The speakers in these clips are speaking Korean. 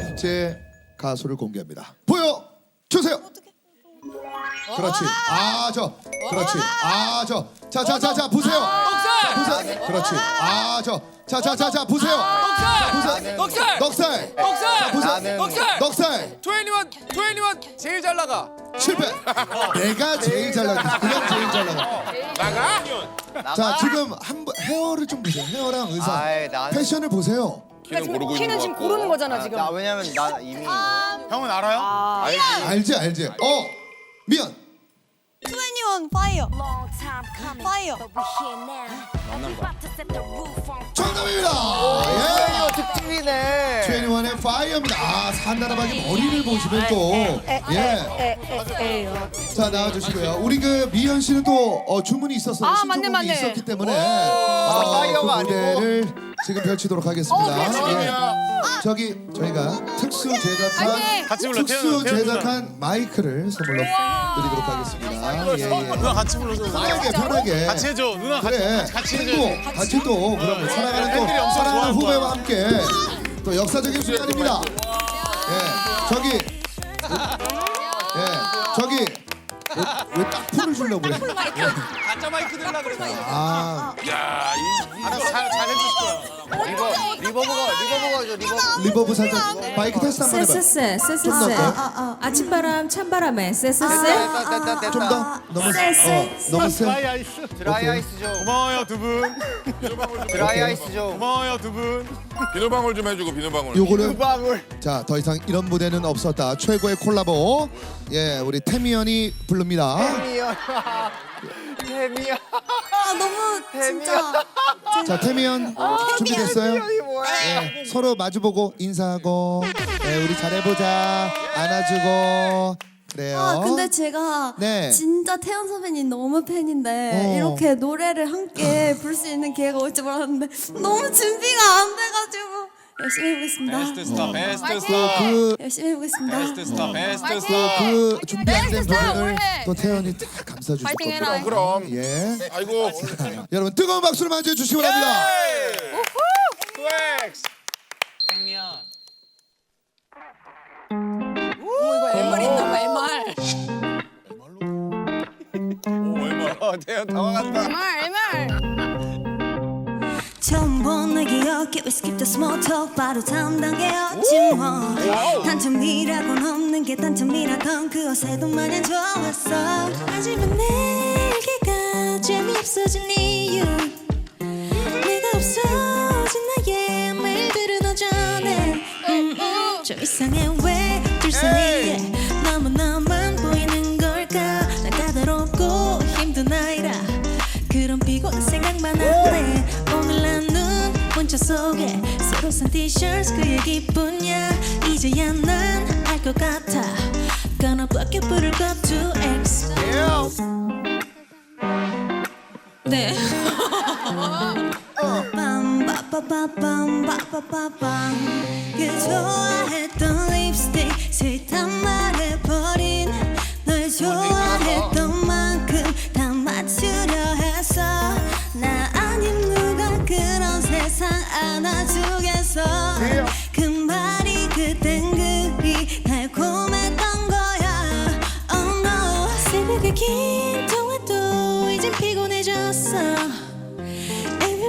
번째 가수를 공개합니다. 보여 주세요. 그렇지. 아 저. 그렇지. 아 저. 자 자 자 자 보세요. 넉살! 보세요. 그렇지. 아 저. 자 자 자 자 보세요. 넉살! 넉살! 넉살. 넉살! 보세요. 넉살! 넉살. 21, 21 제일 잘 나가. 실패. 내가 제일 잘 나가. 그냥 제일 잘 나가. 나가? 자 지금 한 번 헤어를 좀 보세요. 헤어랑 의상, 아이, 나는- 패션을 보세요. 키는 고르고 있는 거 지금 같고. 고르는 거잖아 지금. 나 왜냐면 나 이미 형은 알아요? 알지 알지. 어 미연. 21 파이어 파이어 정답입니다. 예. 특집이네. 21의 파이어입니다. 아 산나라박의 머리를 보시면 또 예. 자 나와주시고요. 우리 그 미연 씨는 또 어, 주문이 있었어요. 아, 신청곡이 맞네, 맞네. 있었기 때문에 어, 파이어가 그 무대를 지금 펼치도록 하겠습니다. 예. 저기 저희가 특수 제작한 같이 불러, 특수 태연, 태연 누나. 제작한 마이크를 선물로 드리도록 하겠습니다. 예, 예. 누나 같이 불러줘. 편하게 편하게. 같이 해줘. 누나 같이 그래. 같이, 같이 해줘. 또 같이 또 그럼 사랑하는 팬들이 또 엄청 사랑하는 좋아할 후배와. 함께 또 역사적인 순간입니다. 예, 저기 예, 저기 왜딱 풀을 주려고 그래? 가짜 마이크 들라 그랬어. 아 알아서 잘, 잘 해줄 거야. 리버 리버브가 죠 리버브. 리버브 살짝 마이크 테스트 한번 해봐. 쎄쎄쎄 좀 쎄쎄쎄 더. 아침바람 찬바람에 쎄쎄쎄 됐다 됐다 됐다. 좀 더 너무 어 너무 세. 아이스. 드라이 오케이. 아이스 좀. 고마워요 두 분. 드라이 아이스 좀. 고마워요 두 분. 비누방울 좀 해주고 비누방울. 요거는 방울. 자 더 이상 이런 무대는 없었다. 최고의 콜라보 예 우리 태미연이 부릅니다. 태미야. 태미야. 아 너무 진짜 자 태미연 준비됐어요? 예, 서로 마주보고 인사하고 예, 우리 잘해보자 안아주고 그래요. 아 근데 제가 네. 진짜 태연 선배님 너무 팬인데 어. 이렇게 노래를 함께 부를 수 있는 기회가 올줄 몰랐는데 너무 준비가 안 돼가지고 열심히 해보겠습니다 베스트 스타, 베스트 또 스타. 그, 열심히 해보겠습니다 베스트 스타, 베스트 또 스타. 그 준비 안된 베스트 스타 부분을 올해. 또 태연이 다 감싸주실 겁니다. 그럼. 예. 아이고. 여러분 뜨거운 박수를 맞이해 주시기 바랍니다. 플렉스. MR 있나 봐 MR. 어, 태연 당황한다. MR MR. 처음 본내 기억에 We skip the small talk 바로 다음 단계였지 뭐 단점이라고는 없는 게 단점이라던 그것에도 마냥 좋았어 하지만 내게가 재미없어진 이유 문자 속에 새로 산 티셔츠 그 얘기뿐이야. 이제야 난 알 것 같아. Gonna block you put it up to X. 네. 빰 빠빠빰빠빠빰. 그 좋아했던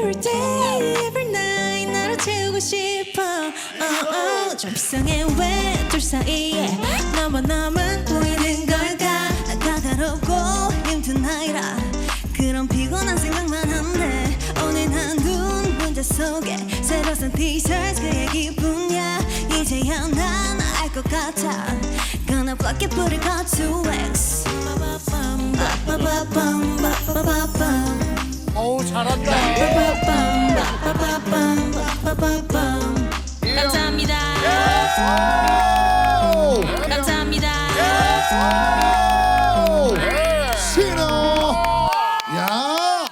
Every day, every night 나로 채우고 싶어. oh, oh. 좀 이상해 왜둘 사이에 너만 나만 보이는 걸까? 난 까다롭고 힘든 아이라 그런 피곤한 생각만 한데 오늘 난눈 문자 속에 새로 산 티셔츠 그 얘기뿐이야. 이제야 난 알 것 같아. Gonna block it put it cut to X 빠바밤 빠바밤 어우 잘한다.